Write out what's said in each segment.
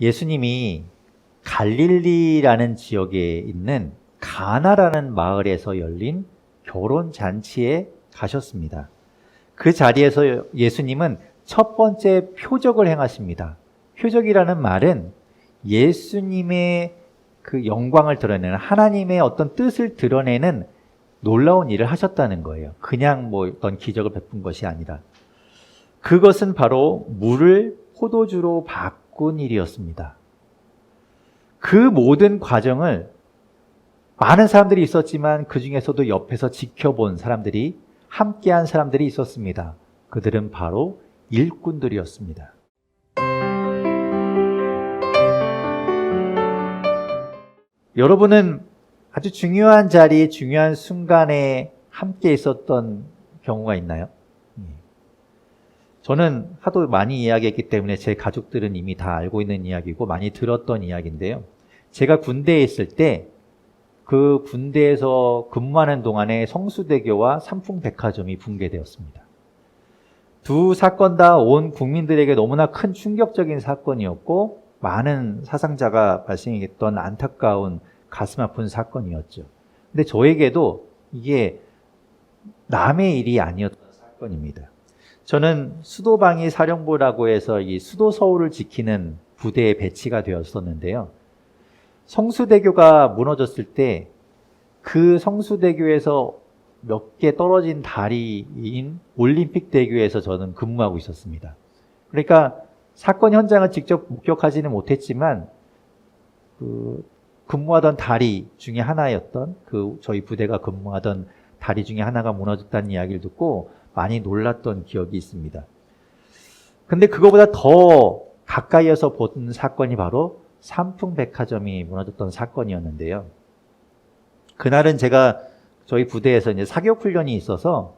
예수님이 갈릴리라는 지역에 있는 가나라는 마을에서 열린 결혼 잔치에 가셨습니다. 그 자리에서 예수님은 첫 번째 표적을 행하십니다. 표적이라는 말은 예수님의 그 영광을 드러내는 하나님의 어떤 뜻을 드러내는 놀라운 일을 하셨다는 거예요. 그냥 뭐 어떤 기적을 베푼 것이 아니라. 그것은 바로 물을 포도주로 바 꾼 일이었습니다. 그 모든 과정을 많은 사람들이 있었지만 그 중에서도 옆에서 지켜본 사람들이 함께한 사람들이 있었습니다. 그들은 바로 일꾼들이었습니다. 여러분은 아주 중요한 자리에 중요한 순간에 함께 있었던 경우가 있나요? 예. 저는 하도 많이 이야기했기 때문에 제 가족들은 이미 다 알고 있는 이야기고 많이 들었던 이야기인데요. 제가 군대에 있을 때 그 군대에서 근무하는 동안에 성수대교와 삼풍백화점이 붕괴되었습니다. 두 사건 다 온 국민들에게 너무나 큰 충격적인 사건이었고 많은 사상자가 발생했던 안타까운 가슴 아픈 사건이었죠. 근데 저에게도 이게 남의 일이 아니었던 사건입니다. 저는 수도방위 사령부라고 해서 이 수도 서울을 지키는 부대에 배치가 되었었는데요. 성수대교가 무너졌을 때 그 성수대교에서 몇 개 떨어진 다리인 올림픽대교에서 저는 근무하고 있었습니다. 그러니까 사건 현장을 직접 목격하지는 못했지만 그 근무하던 다리 중에 하나였던 그 저희 부대가 근무하던 다리 중에 하나가 무너졌다는 이야기를 듣고 많이 놀랐던 기억이 있습니다. 근데 그거보다 더 가까이에서 본 사건이 바로 삼풍백화점이 무너졌던 사건이었는데요. 그날은 제가 저희 부대에서 이제 사격 훈련이 있어서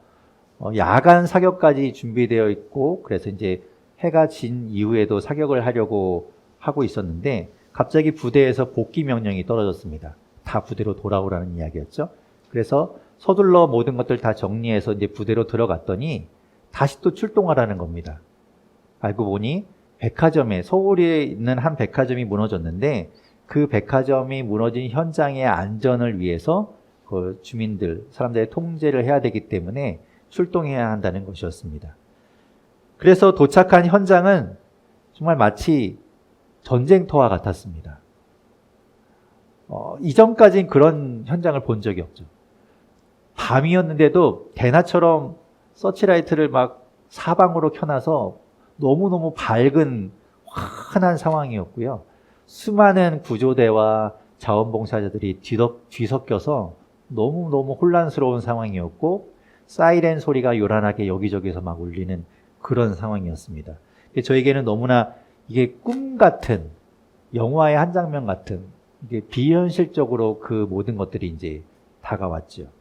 어, 야간 사격까지 준비되어 있고 그래서 이제 해가 진 이후에도 사격을 하려고 하고 있었는데 갑자기 부대에서 복귀 명령이 떨어졌습니다. 다 부대로 돌아오라는 이야기였죠. 그래서 서둘러 모든 것들 다 정리해서 이제 부대로 들어갔더니 다시 또 출동하라는 겁니다. 알고 보니 백화점에 서울에 있는 한 백화점이 무너졌는데 그 백화점이 무너진 현장의 안전을 위해서 그 주민들 사람들의 통제를 해야 되기 때문에 출동해야 한다는 것이었습니다. 그래서 도착한 현장은 정말 마치 전쟁터와 같았습니다. 어, 이전까지는 그런 현장을 본 적이 없죠. 밤이었는데도 대낮처럼 서치라이트를 막 사방으로 켜놔서 너무너무 밝은 환한 상황이었고요. 수많은 구조대와 자원봉사자들이 뒤섞여서 너무너무 혼란스러운 상황이었고 사이렌 소리가 요란하게 여기저기서 막 울리는 그런 상황이었습니다. 저에게는 너무나 이게 꿈 같은 영화의 한 장면 같은 이게 비현실적으로 그 모든 것들이 이제 다가왔죠.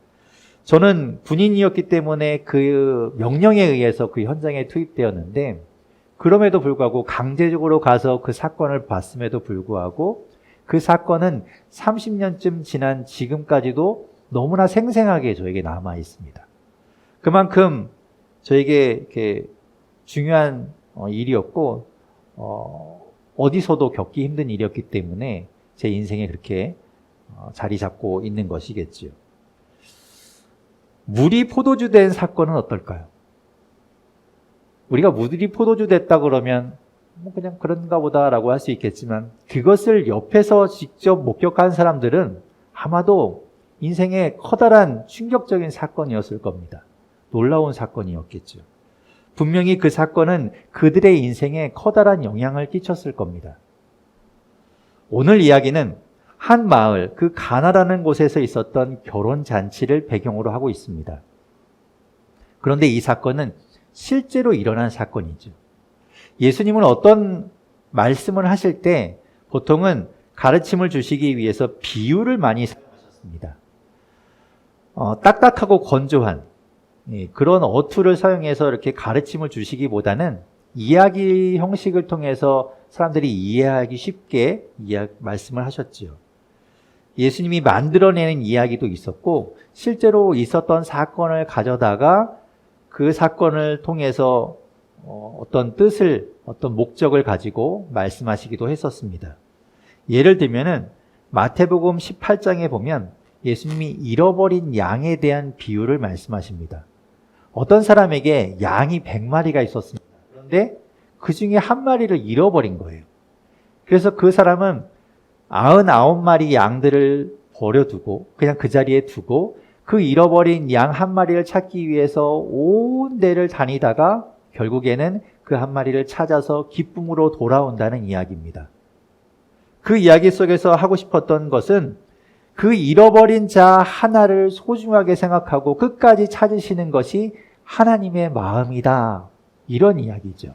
저는 군인이었기 때문에 그 명령에 의해서 그 현장에 투입되었는데 그럼에도 불구하고 강제적으로 가서 그 사건을 봤음에도 불구하고 그 사건은 30년쯤 지난 지금까지도 너무나 생생하게 저에게 남아 있습니다. 그만큼 저에게 이렇게 중요한 어, 일이었고 어, 어디서도 겪기 힘든 일이었기 때문에 제 인생에 그렇게 어, 자리 잡고 있는 것이겠지요. 물이 포도주 된 사건은 어떨까요? 우리가 물이 포도주 됐다 그러면 뭐 그냥 그런가 보다라고 할 수 있겠지만 그것을 옆에서 직접 목격한 사람들은 아마도 인생의 커다란 충격적인 사건이었을 겁니다. 놀라운 사건이었겠죠. 분명히 그 사건은 그들의 인생에 커다란 영향을 끼쳤을 겁니다. 오늘 이야기는 한 마을, 그 가나라는 곳에서 있었던 결혼 잔치를 배경으로 하고 있습니다. 그런데 이 사건은 실제로 일어난 사건이죠. 예수님은 어떤 말씀을 하실 때 보통은 가르침을 주시기 위해서 비유를 많이 사용하셨습니다. 어, 딱딱하고 건조한 예, 그런 어투를 사용해서 이렇게 가르침을 주시기보다는 이야기 형식을 통해서 사람들이 이해하기 쉽게 이야, 말씀을 하셨지요. 예수님이 만들어내는 이야기도 있었고 실제로 있었던 사건을 가져다가 그 사건을 통해서 어, 어떤 뜻을, 어떤 목적을 가지고 말씀하시기도 했었습니다. 예를 들면은 마태복음 18장에 보면 예수님이 잃어버린 양에 대한 비유를 말씀하십니다. 어떤 사람에게 양이 100마리가 있었습니다. 그런데 그 중에 한 마리를 잃어버린 거예요. 그래서 그 사람은 99마리 양들을 버려두고 그냥 그 자리에 두고 그 잃어버린 양 한 마리를 찾기 위해서 온 데를 다니다가 결국에는 그 한 마리를 찾아서 기쁨으로 돌아온다는 이야기입니다. 그 이야기 속에서 하고 싶었던 것은 그 잃어버린 자 하나를 소중하게 생각하고 끝까지 찾으시는 것이 하나님의 마음이다. 이런 이야기죠.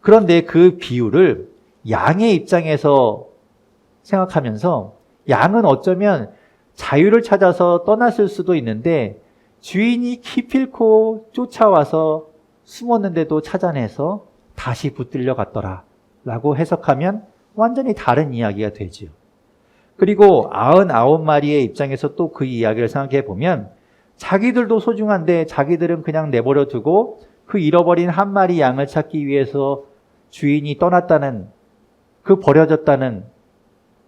그런데 그 비유를 양의 입장에서 생각하면서 양은 어쩌면 자유를 찾아서 떠났을 수도 있는데 주인이 기필코 쫓아와서 숨었는데도 찾아내서 다시 붙들려 갔더라. 라고 해석하면 완전히 다른 이야기가 되지요. 그리고 99마리의 입장에서 또 그 이야기를 생각해 보면 자기들도 소중한데 자기들은 그냥 내버려 두고 그 잃어버린 한 마리 양을 찾기 위해서 주인이 떠났다는 그 버려졌다는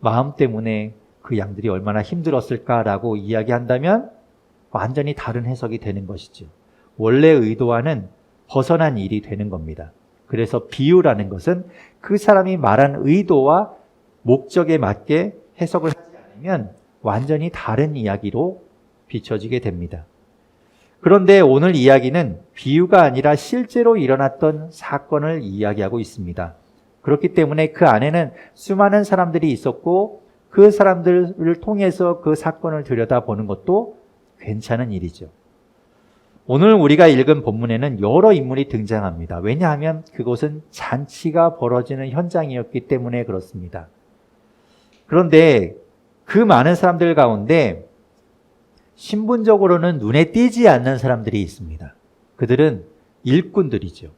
마음 때문에 그 양들이 얼마나 힘들었을까라고 이야기한다면 완전히 다른 해석이 되는 것이죠. 원래 의도와는 벗어난 일이 되는 겁니다. 그래서 비유라는 것은 그 사람이 말한 의도와 목적에 맞게 해석을 하지 않으면 완전히 다른 이야기로 비춰지게 됩니다. 그런데 오늘 이야기는 비유가 아니라 실제로 일어났던 사건을 이야기하고 있습니다. 그렇기 때문에 그 안에는 수많은 사람들이 있었고 그 사람들을 통해서 그 사건을 들여다보는 것도 괜찮은 일이죠. 오늘 우리가 읽은 본문에는 여러 인물이 등장합니다. 왜냐하면 그곳은 잔치가 벌어지는 현장이었기 때문에 그렇습니다. 그런데 그 많은 사람들 가운데 신분적으로는 눈에 띄지 않는 사람들이 있습니다. 그들은 일꾼들이죠.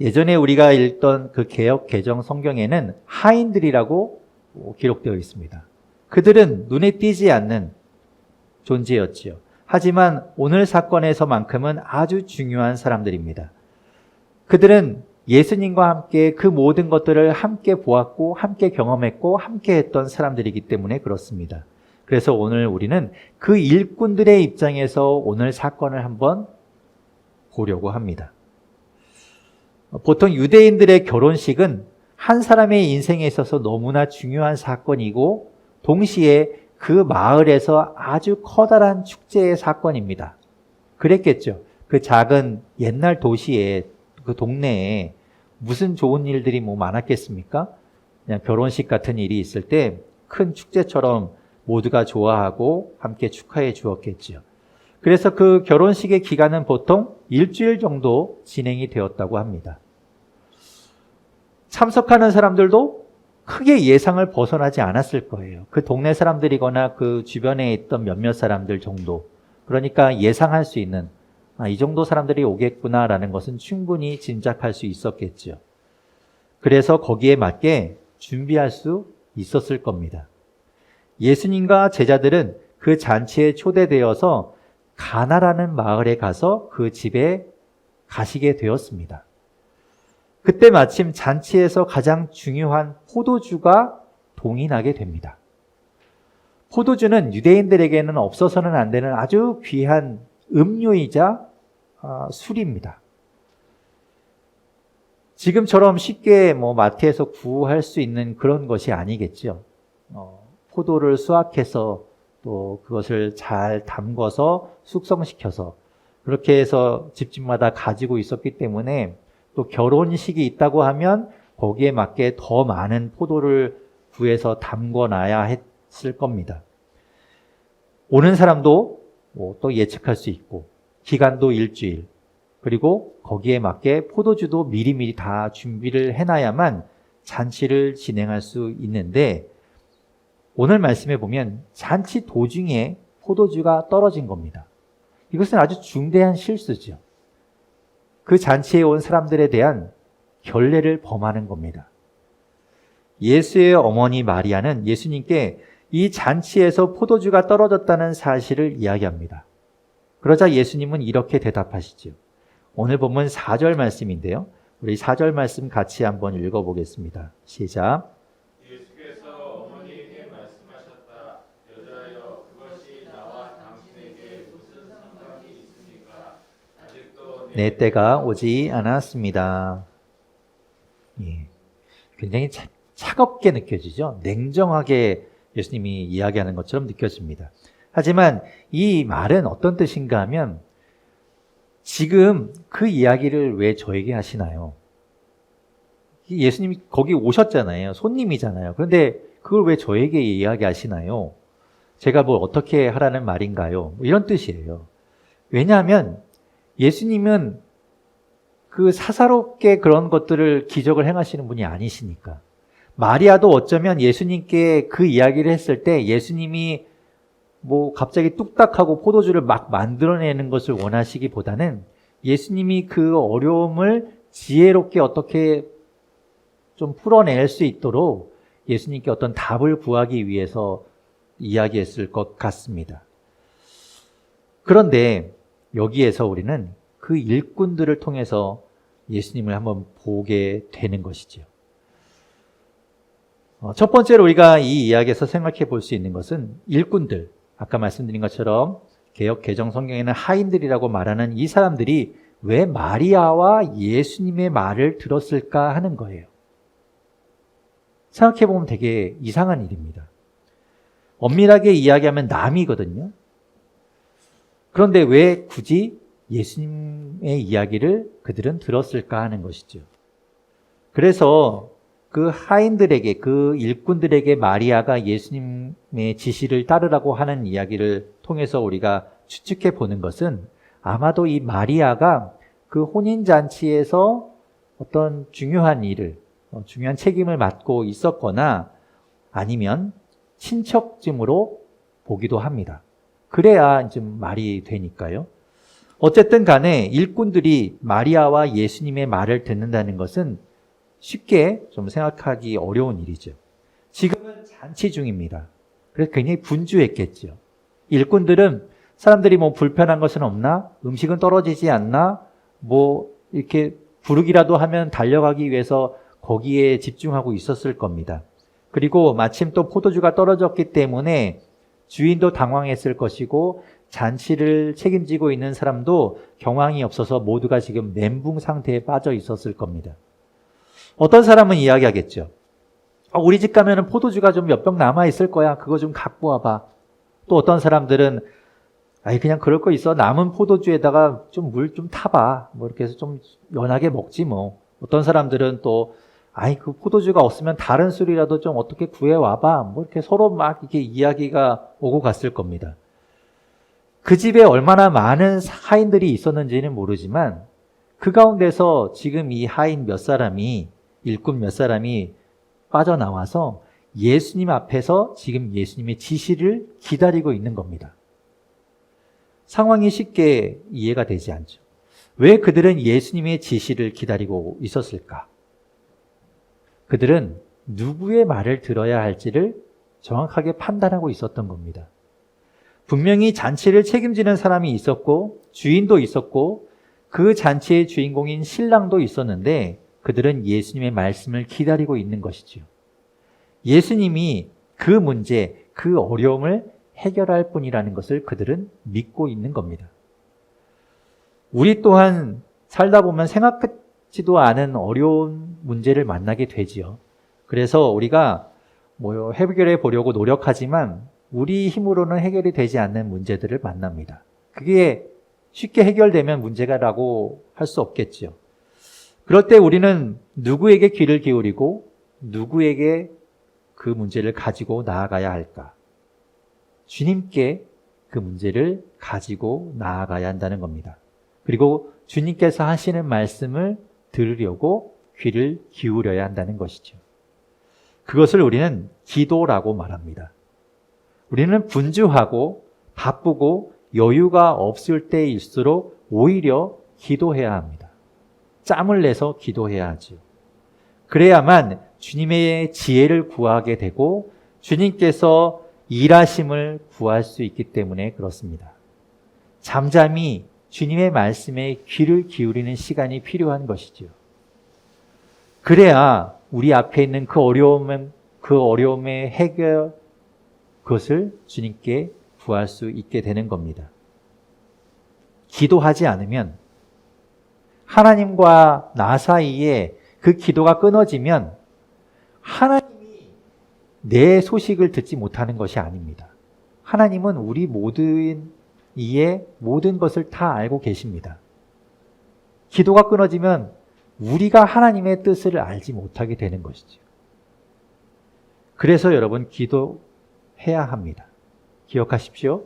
예전에 우리가 읽던 그 개혁 개정 성경에는 하인들이라고 기록되어 있습니다. 그들은 눈에 띄지 않는 존재였지요. 하지만 오늘 사건에서만큼은 아주 중요한 사람들입니다. 그들은 예수님과 함께 그 모든 것들을 함께 보았고, 함께 경험했고, 함께 했던 사람들이기 때문에 그렇습니다. 그래서 오늘 우리는 그 일꾼들의 입장에서 오늘 사건을 한번 보려고 합니다. 보통 유대인들의 결혼식은 한 사람의 인생에 있어서 너무나 중요한 사건이고 동시에 그 마을에서 아주 커다란 축제의 사건입니다. 그랬겠죠. 그 작은 옛날 도시에 그 동네에 무슨 좋은 일들이 뭐 많았겠습니까? 그냥 결혼식 같은 일이 있을 때 큰 축제처럼 모두가 좋아하고 함께 축하해 주었겠지요. 그래서 그 결혼식의 기간은 보통 일주일 정도 진행이 되었다고 합니다. 참석하는 사람들도 크게 예상을 벗어나지 않았을 거예요. 그 동네 사람들이거나 그 주변에 있던 몇몇 사람들 정도. 그러니까 예상할 수 있는 아, 이 정도 사람들이 오겠구나라는 것은 충분히 짐작할 수 있었겠죠. 그래서 거기에 맞게 준비할 수 있었을 겁니다. 예수님과 제자들은 그 잔치에 초대되어서 가나라는 마을에 가서 그 집에 가시게 되었습니다. 그때 마침 잔치에서 가장 중요한 포도주가 동인하게 됩니다. 포도주는 유대인들에게는 없어서는 안 되는 아주 귀한 음료이자 아, 술입니다. 지금처럼 쉽게 뭐 마트에서 구할 수 있는 그런 것이 아니겠죠. 어, 포도를 수확해서 또 그것을 잘 담궈서 숙성시켜서 그렇게 해서 집집마다 가지고 있었기 때문에 또 결혼식이 있다고 하면 거기에 맞게 더 많은 포도를 구해서 담궈 놔야 했을 겁니다. 오는 사람도 뭐 또 예측할 수 있고 기간도 일주일 그리고 거기에 맞게 포도주도 미리미리 다 준비를 해놔야만 잔치를 진행할 수 있는데 오늘 말씀에 보면 잔치 도중에 포도주가 떨어진 겁니다. 이것은 아주 중대한 실수죠. 그 잔치에 온 사람들에 대한 결례를 범하는 겁니다. 예수의 어머니 마리아는 예수님께 이 잔치에서 포도주가 떨어졌다는 사실을 이야기합니다. 그러자 예수님은 이렇게 대답하시죠. 오늘 본문 4절 말씀인데요. 우리 4절 말씀 같이 한번 읽어보겠습니다. 시작. 예수께서 어머니에게 말씀하셨다. 여자여, 그것이 나와 당신에게 무슨 상관이 있습니까? 아직도 내 때가 오지 않았습니다. 예. 굉장히 차, 차갑게 느껴지죠. 냉정하게 예수님이 이야기하는 것처럼 느껴집니다. 하지만 이 말은 어떤 뜻인가 하면 지금 그 이야기를 왜 저에게 하시나요? 예수님이 거기 오셨잖아요. 손님이잖아요. 그런데 그걸 왜 저에게 이야기하시나요? 제가 뭘 어떻게 하라는 말인가요? 뭐 이런 뜻이에요. 왜냐하면 예수님은 그 사사롭게 그런 것들을 기적을 행하시는 분이 아니시니까. 마리아도 어쩌면 예수님께 그 이야기를 했을 때 예수님이 뭐 갑자기 뚝딱하고 포도주를 막 만들어내는 것을 원하시기보다는 예수님이 그 어려움을 지혜롭게 어떻게 좀 풀어낼 수 있도록 예수님께 어떤 답을 구하기 위해서 이야기했을 것 같습니다. 그런데 여기에서 우리는 그 일꾼들을 통해서 예수님을 한번 보게 되는 것이죠. 어, 첫 번째로 우리가 이 이야기에서 생각해 볼 수 있는 것은 일꾼들. 아까 말씀드린 것처럼 개혁 개정 성경에는 하인들이라고 말하는 이 사람들이 왜 마리아와 예수님의 말을 들었을까 하는 거예요. 생각해 보면 되게 이상한 일입니다. 엄밀하게 이야기하면 남이거든요. 그런데 왜 굳이 예수님의 이야기를 그들은 들었을까 하는 것이죠. 그래서 그 하인들에게, 그 일꾼들에게 마리아가 예수님의 지시를 따르라고 하는 이야기를 통해서 우리가 추측해 보는 것은 아마도 이 마리아가 그 혼인잔치에서 어떤 중요한 일을, 어, 중요한 책임을 맡고 있었거나 아니면 친척쯤으로 보기도 합니다. 그래야 좀 말이 되니까요. 어쨌든 간에 일꾼들이 마리아와 예수님의 말을 듣는다는 것은 쉽게 좀 생각하기 어려운 일이죠. 지금은 잔치 중입니다. 그래서 굉장히 분주했겠죠. 일꾼들은 사람들이 뭐 불편한 것은 없나? 음식은 떨어지지 않나? 뭐 이렇게 부르기라도 하면 달려가기 위해서 거기에 집중하고 있었을 겁니다. 그리고 마침 또 포도주가 떨어졌기 때문에 주인도 당황했을 것이고 잔치를 책임지고 있는 사람도 경황이 없어서 모두가 지금 멘붕 상태에 빠져 있었을 겁니다. 어떤 사람은 이야기하겠죠. 아, 우리 집 가면은 포도주가 좀 몇 병 남아 있을 거야. 그거 좀 갖고 와봐. 또 어떤 사람들은 아이 그냥 그럴 거 있어. 남은 포도주에다가 좀 물좀 타봐. 뭐 이렇게 해서 좀 연하게 먹지 뭐. 어떤 사람들은 또 아이 그 포도주가 없으면 다른 술이라도 좀 어떻게 구해 와봐. 뭐 이렇게 서로 막 이렇게 이야기가 오고 갔을 겁니다. 그 집에 얼마나 많은 하인들이 있었는지는 모르지만 그 가운데서 지금 이 하인 몇 사람이 일꾼 몇 사람이 빠져나와서 예수님 앞에서 지금 예수님의 지시를 기다리고 있는 겁니다. 상황이 쉽게 이해가 되지 않죠. 왜 그들은 예수님의 지시를 기다리고 있었을까? 그들은 누구의 말을 들어야 할지를 정확하게 판단하고 있었던 겁니다. 분명히 잔치를 책임지는 사람이 있었고, 주인도 있었고, 그 잔치의 주인공인 신랑도 있었는데, 그들은 예수님의 말씀을 기다리고 있는 것이지요. 예수님이 그 문제, 그 어려움을 해결할 뿐이라는 것을 그들은 믿고 있는 겁니다. 우리 또한 살다 보면 생각 하지도 않은 어려운 문제를 만나게 되지요. 그래서 우리가 뭐 해결해 보려고 노력하지만 우리 힘으로는 해결이 되지 않는 문제들을 만납니다. 그게 쉽게 해결되면 문제가라고 할 수 없겠지요. 그럴 때 우리는 누구에게 귀를 기울이고 누구에게 그 문제를 가지고 나아가야 할까? 주님께 그 문제를 가지고 나아가야 한다는 겁니다. 그리고 주님께서 하시는 말씀을 들으려고 귀를 기울여야 한다는 것이죠. 그것을 우리는 기도라고 말합니다. 우리는 분주하고 바쁘고 여유가 없을 때일수록 오히려 기도해야 합니다. 짬을 내서 기도해야 하죠. 그래야만 주님의 지혜를 구하게 되고 주님께서 일하심을 구할 수 있기 때문에 그렇습니다. 잠잠히 주님의 말씀에 귀를 기울이는 시간이 필요한 것이지요. 그래야 우리 앞에 있는 그 어려움은 그 어려움의 해결 그것을 주님께 구할 수 있게 되는 겁니다. 기도하지 않으면 하나님과 나 사이에 그 기도가 끊어지면 하나님이 내 소식을 듣지 못하는 것이 아닙니다. 하나님은 우리 모든 이의 모든 것을 다 알고 계십니다. 기도가 끊어지면 우리가 하나님의 뜻을 알지 못하게 되는 것이죠. 그래서 여러분 기도해야 합니다. 기억하십시오.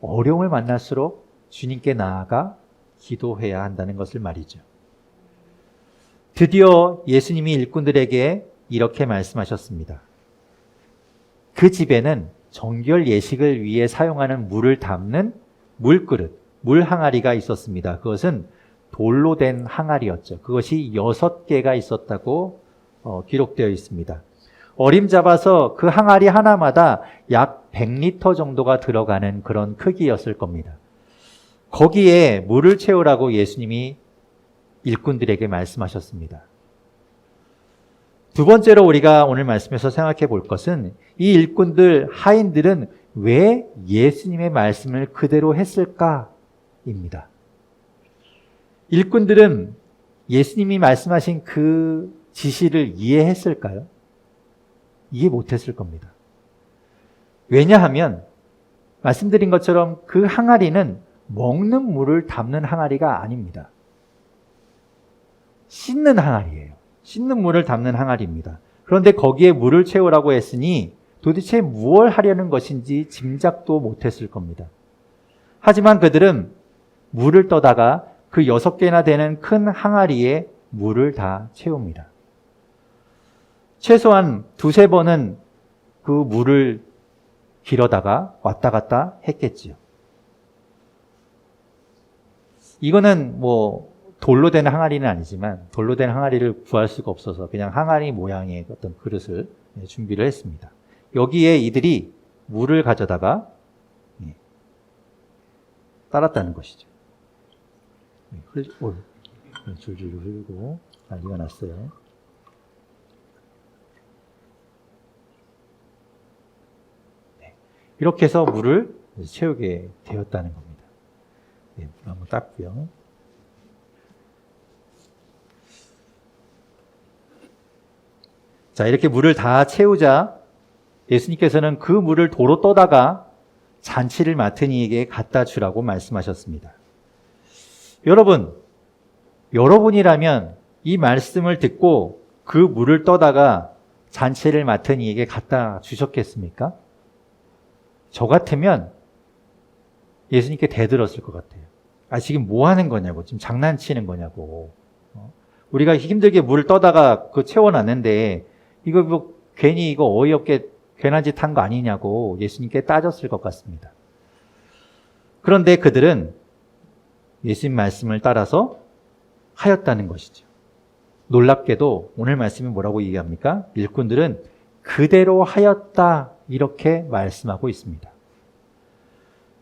어려움을 만날수록 주님께 나아가 기도해야 한다는 것을 말이죠. 드디어 예수님이 일꾼들에게 이렇게 말씀하셨습니다. 그 집에는 정결 예식을 위해 사용하는 물을 담는 물그릇, 물 항아리가 있었습니다. 그것은 돌로 된 항아리였죠. 그것이 여섯 개가 있었다고 어, 기록되어 있습니다. 어림잡아서 그 항아리 하나마다 약 100리터 정도가 들어가는 그런 크기였을 겁니다. 거기에 물을 채우라고 예수님이 일꾼들에게 말씀하셨습니다. 두 번째로 우리가 오늘 말씀에서 생각해 볼 것은 이 일꾼들, 하인들은 왜 예수님의 말씀을 그대로 했을까입니다. 일꾼들은 예수님이 말씀하신 그 지시를 이해했을까요? 이해 못했을 겁니다. 왜냐하면 말씀드린 것처럼 그 항아리는 먹는 물을 담는 항아리가 아닙니다. 씻는 항아리예요. 씻는 물을 담는 항아리입니다. 그런데 거기에 물을 채우라고 했으니 도대체 무엇을 하려는 것인지 짐작도 못했을 겁니다. 하지만 그들은 물을 떠다가 그 여섯 개나 되는 큰 항아리에 물을 다 채웁니다. 최소한 두세 번은 그 물을 길어다가 왔다 갔다 했겠지요. 이거는 뭐 돌로 된 항아리는 아니지만 돌로 된 항아리를 구할 수가 없어서 그냥 항아리 모양의 어떤 그릇을 예, 준비를 했습니다. 여기에 이들이 물을 가져다가 예, 따랐다는 것이죠. 예, 줄줄 흘고 난리가 났어요. 네, 이렇게 해서 물을 채우게 되었다는 겁니다. 네, 물 한번 닦고요. 자, 이렇게 물을 다 채우자 예수님께서는 그 물을 도로 떠다가 잔치를 맡은 이에게 갖다 주라고 말씀하셨습니다. 여러분, 여러분이라면 이 말씀을 듣고 그 물을 떠다가 잔치를 맡은 이에게 갖다 주셨겠습니까? 저 같으면 예수님께 대들었을 것 같아요. 아, 지금 뭐 하는 거냐고. 지금 장난치는 거냐고. 어? 우리가 힘들게 물을 떠다가 그 채워놨는데 이거 뭐 괜히 이거 어이없게 괜한 짓 한 거 아니냐고 예수님께 따졌을 것 같습니다. 그런데 그들은 예수님 말씀을 따라서 하였다는 것이죠. 놀랍게도 오늘 말씀이 뭐라고 얘기합니까? 일꾼들은 그대로 하였다 이렇게 말씀하고 있습니다.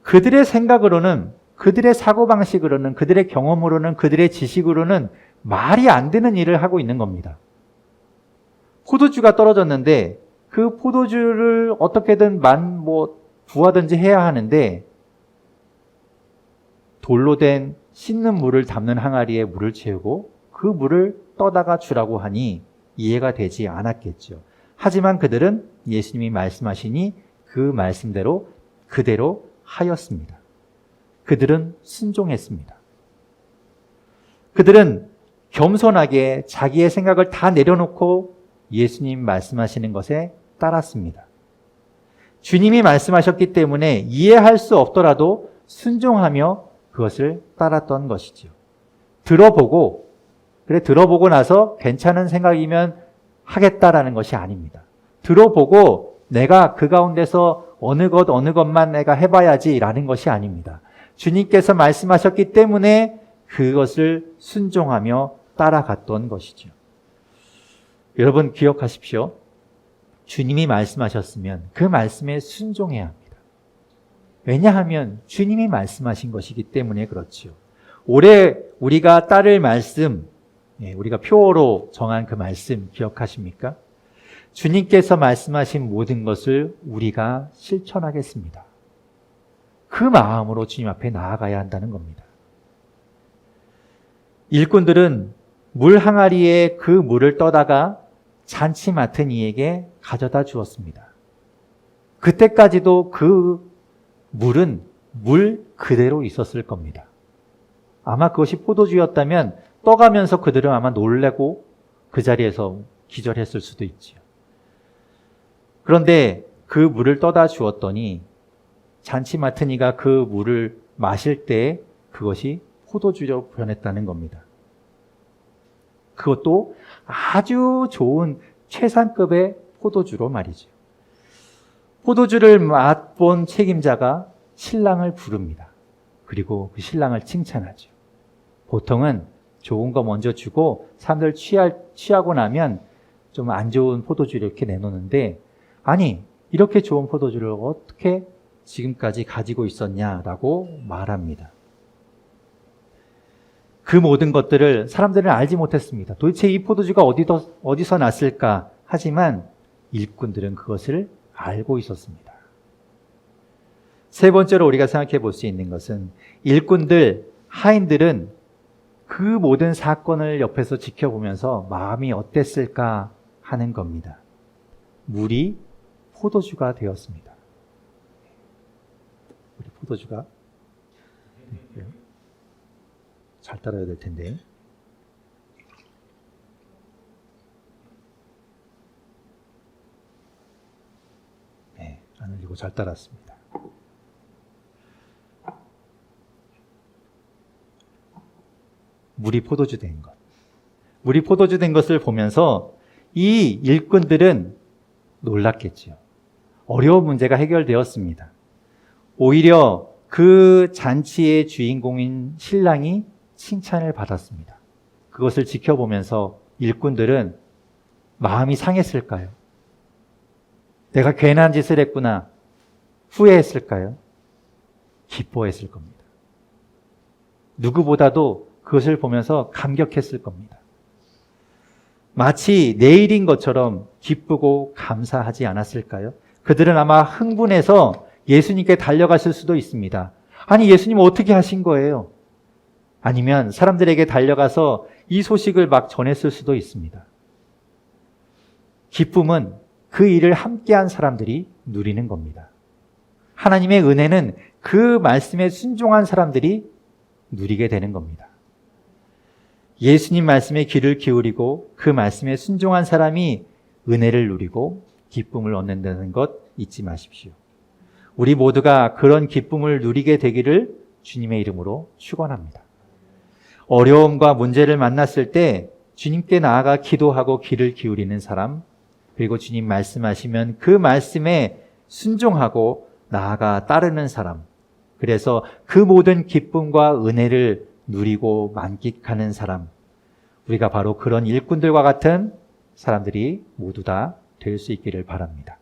그들의 생각으로는 그들의 사고방식으로는 그들의 경험으로는 그들의 지식으로는 말이 안 되는 일을 하고 있는 겁니다. 포도주가 떨어졌는데 그 포도주를 어떻게든 만 뭐 부하든지 해야 하는데 돌로 된 씻는 물을 담는 항아리에 물을 채우고 그 물을 떠다가 주라고 하니 이해가 되지 않았겠죠. 하지만 그들은 예수님이 말씀하시니 그 말씀대로 그대로 하였습니다. 그들은 순종했습니다. 그들은 겸손하게 자기의 생각을 다 내려놓고 예수님 말씀하시는 것에 따랐습니다. 주님이 말씀하셨기 때문에 이해할 수 없더라도 순종하며 그것을 따랐던 것이죠. 들어보고, 그래, 들어보고 나서 괜찮은 생각이면 하겠다라는 것이 아닙니다. 들어보고 내가 그 가운데서 어느 것, 어느 것만 내가 해봐야지라는 것이 아닙니다. 주님께서 말씀하셨기 때문에 그것을 순종하며 따라갔던 것이죠. 여러분 기억하십시오. 주님이 말씀하셨으면 그 말씀에 순종해야 합니다. 왜냐하면 주님이 말씀하신 것이기 때문에 그렇지요. 올해 우리가 따를 말씀, 예, 우리가 표어로 정한 그 말씀 기억하십니까? 주님께서 말씀하신 모든 것을 우리가 실천하겠습니다. 그 마음으로 주님 앞에 나아가야 한다는 겁니다. 일꾼들은 물 항아리에 그 물을 떠다가 잔치 맡은 이에게 가져다 주었습니다. 그때까지도 그 물은 물 그대로 있었을 겁니다. 아마 그것이 포도주였다면 떠가면서 그들은 아마 놀래고 그 자리에서 기절했을 수도 있지요. 그런데 그 물을 떠다 주었더니 잔치 맡은 이가 그 물을 마실 때 그것이 포도주로 변했다는 겁니다. 그것도 아주 좋은 최상급의 포도주로 말이죠. 포도주를 맛본 책임자가 신랑을 부릅니다. 그리고 그 신랑을 칭찬하죠. 보통은 좋은 거 먼저 주고 사람들 취할, 취하고 나면 좀 안 좋은 포도주를 이렇게 내놓는데 아니 이렇게 좋은 포도주를 어떻게 지금까지 가지고 있었냐라고 말합니다. 그 모든 것들을 사람들은 알지 못했습니다. 도대체 이 포도주가 어디서, 어디서 났을까? 하지만 일꾼들은 그것을 알고 있었습니다. 세 번째로 우리가 생각해 볼 수 있는 것은 일꾼들, 하인들은 그 모든 사건을 옆에서 지켜보면서 마음이 어땠을까 하는 겁니다. 물이 포도주가 되었습니다. 우리 포도주가 됐고요. 잘 따라야 될 텐데. 네, 안 흘리고 잘 따랐습니다. 물이 포도주 된 것. 물이 포도주 된 것을 보면서 이 일꾼들은 놀랐겠지요. 어려운 문제가 해결되었습니다. 오히려 그 잔치의 주인공인 신랑이 칭찬을 받았습니다. 그것을 지켜보면서 일꾼들은 마음이 상했을까요? 내가 괜한 짓을 했구나. 후회했을까요? 기뻐했을 겁니다. 누구보다도 그것을 보면서 감격했을 겁니다. 마치 내일인 것처럼 기쁘고 감사하지 않았을까요? 그들은 아마 흥분해서 예수님께 달려갔을 수도 있습니다. 아니, 예수님 어떻게 하신 거예요? 아니면 사람들에게 달려가서 이 소식을 막 전했을 수도 있습니다. 기쁨은 그 일을 함께한 사람들이 누리는 겁니다. 하나님의 은혜는 그 말씀에 순종한 사람들이 누리게 되는 겁니다. 예수님 말씀에 귀를 기울이고 그 말씀에 순종한 사람이 은혜를 누리고 기쁨을 얻는다는 것 잊지 마십시오. 우리 모두가 그런 기쁨을 누리게 되기를 주님의 이름으로 축원합니다. 어려움과 문제를 만났을 때 주님께 나아가 기도하고 귀를 기울이는 사람, 그리고 주님 말씀하시면 그 말씀에 순종하고 나아가 따르는 사람, 그래서 그 모든 기쁨과 은혜를 누리고 만끽하는 사람, 우리가 바로 그런 일꾼들과 같은 사람들이 모두 다 될 수 있기를 바랍니다.